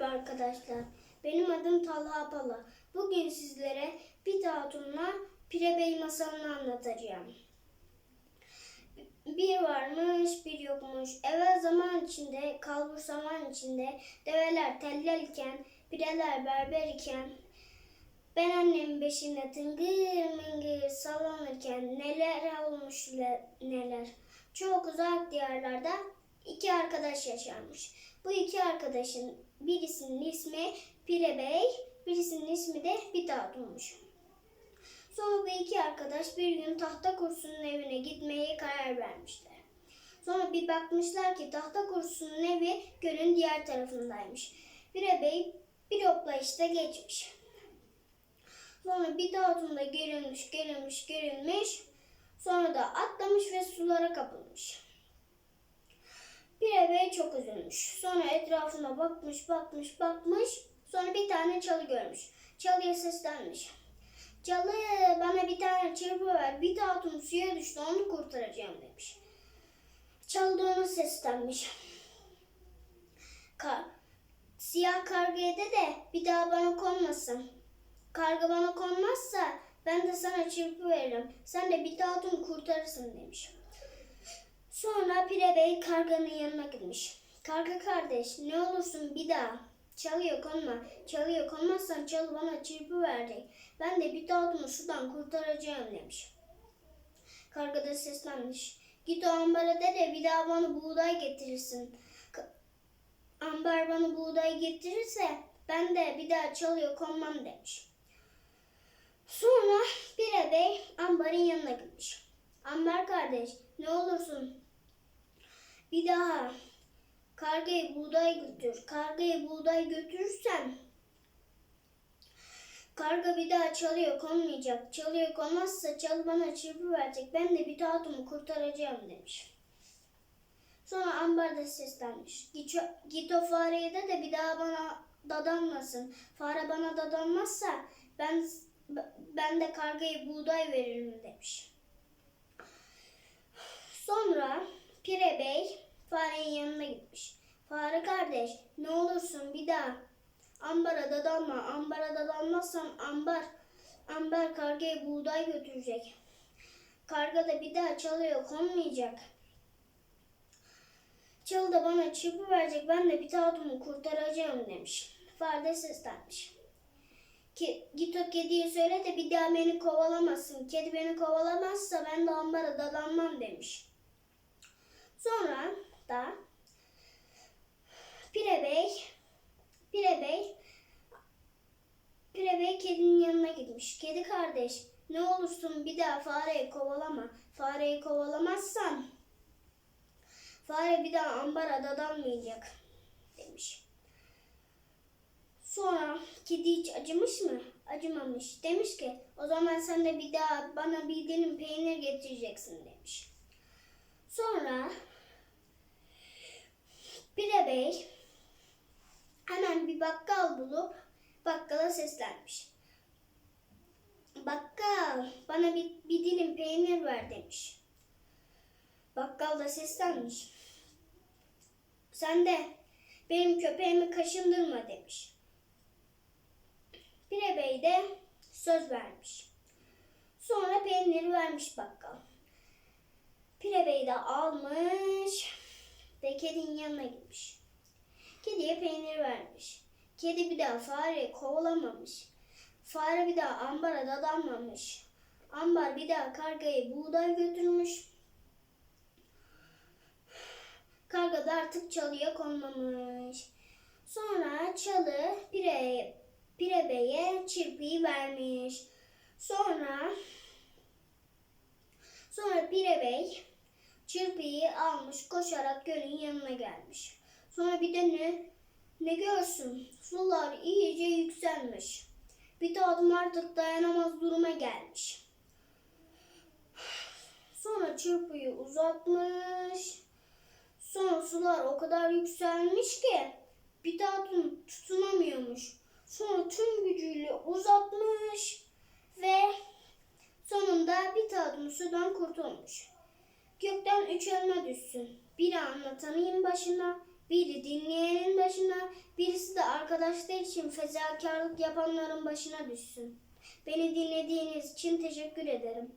Merhaba arkadaşlar. Benim adım Talha Pala. Bugün sizlere bir hatunla Pire Bey masalını anlatacağım. Bir varmış, bir yokmuş. Evvel zaman içinde, kalbur zaman içinde, develer tellelken, pireler berber iken, ben annemin beşinde tıngır mıngır sallanırken neler olmuş le- neler. Çok uzak diyarlarda iki arkadaş yaşarmış. Bu iki arkadaşın birisinin ismi Pire Bey, birisinin ismi de Bitat'mış. Sonra bu iki arkadaş bir gün tahta kursunun evine gitmeye karar vermişler. Sonra bir bakmışlar ki tahta kursunun evi gölün diğer tarafındaymış. Pire Bey bir hoplayışta geçmiş. Sonra bir dağıtımda gerilmiş, gerilmiş, gerilmiş. Sonra da atlamış ve sulara kapılmış. Pire Bey çok üzülmüş. Sonra etrafına bakmış, bakmış, bakmış. Sonra bir tane çalı görmüş. Çalıya seslenmiş. Çalı bana bir tane çırpı ver. Bir hatun suya düştü onu kurtaracağım demiş. Çalı da ona seslenmiş. Ka Siyah kargaya de de bir daha bana konmasın. Karga bana konmazsa ben de sana çırpı veririm. Sen de bir hatun kurtarırsın demiş. Sonra Pire Bey karganın gitmiş. Karga kardeş ne olursun bir daha çalıya konma. Çalıya konmazsan çalı bana çırpı verecek. Ben de bir dağıtımı sudan kurtaracağım demiş. Karga da seslenmiş. Git o ambara de de bir daha bana buğday getirirsin. Ambar bana buğday getirirse ben de bir daha çalıya konmam demiş. Sonra Pire Bey ambarın yanına gitmiş. Ambar kardeş ne olursun bir daha kargaya buğday götür. Kargaya buğday götürürsen karga bir daha çalıya konmayacak. Çalıya konmazsa çalı bana çırpı verecek. Ben de bir tahtımı kurtaracağım demiş. Sonra ambarda seslenmiş. Git, git o fareye de de bir daha bana dadanmasın. Fare bana dadanmazsa ben ben de kargaya buğday veririm demiş. Sonra Pire Bey farenin yanına gitmiş. Fare kardeş ne olursun bir daha ambara dadanma. Ambara dadanmazsan ambar ambar kargaya buğday götürecek. Karga da bir daha çalıya konmayacak. Çalı da bana çırpı verecek. Ben de bir tahtımı kurtaracağım demiş. Fare seslenmiş. Ki, git o kediye söyle de bir daha beni kovalamasın. Kedi beni kovalamazsa ben de ambara dadanmam demiş. Sonra da Pire Bey Pire Bey Pire Bey kedinin yanına gitmiş. Kedi kardeş ne olursun bir daha fareyi kovalama. Fareyi kovalamazsan fare bir daha ambara dadanmayacak demiş. Sonra kedi hiç acımış mı? Acımamış. Demiş ki o zaman sen de bir daha bana bir dilim peynir getireceksin demiş. Sonra Pire Bey hemen bir bakkal bulup bakkala seslenmiş. Bakkal bana bir, bir dilim peynir ver demiş. Bakkal da seslenmiş. Sen de benim köpeğimi kaşındırma demiş. Pire Bey de söz vermiş. Sonra peyniri vermiş bakkal. Pire Bey de almış ve kedinin yanına gitmiş. Kediye peynir vermiş. Kedi bir daha fareyi kovalamamış. Fare bir daha ambara dadanmamış. Ambar bir daha kargayı buğday götürmüş. Karga da artık çalıya konmamış. Sonra çalı pire, pire beye çırpıyı vermiş. Sonra sonra pire bey almış koşarak gölün yanına gelmiş. Sonra bir de ne, ne görsün sular iyice yükselmiş. Bir de adım artık dayanamaz duruma gelmiş. Sonra çırpıyı uzatmış. Sonra sular o kadar yükselmiş ki bir daha tun- tutunamıyormuş. Sonra tüm gücüyle uzatmış ve sonunda bir tadım sudan kurtulmuş. Gökten üç elma düşsün. Biri anlatanın başına, Biri dinleyenin başına, birisi de arkadaşlar için fedakarlık yapanların başına düşsün. Beni dinlediğiniz için teşekkür ederim.